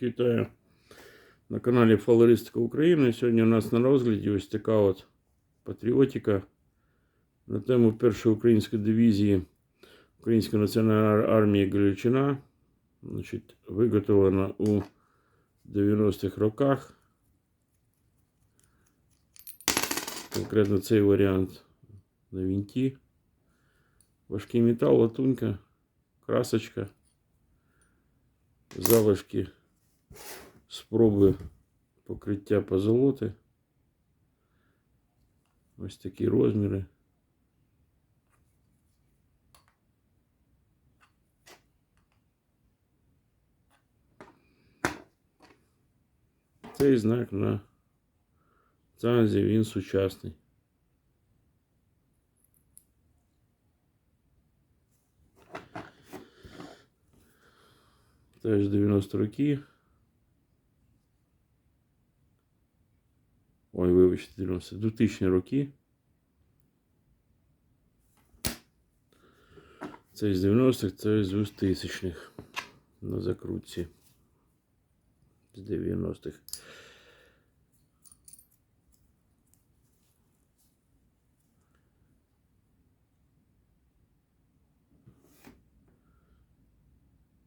Вітаю на каналі Фалеристика України. Сьогодні у нас на розгляді ось така от патріотика на тему першої української дивізії Української національної армії Галичина. Значить, виготовлена у 90-х роках. Конкретно цей варіант на вінті. Важкий метал, латунька, красочка, залишки спроби покриття позолоти. Ось такі розміри. Цей знак на цанзі він сучасний. Теж 90 роки. Ой, вибачте, 90 2000 роки. Це з 90-х, це з 2000-х на закрутці. З 90-х.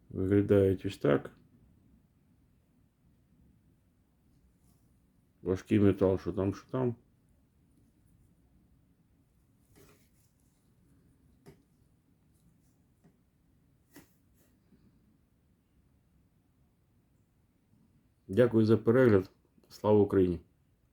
Виглядають ось так. Важкий метал, що там, що там. Дякую за перегляд. Слава Україні!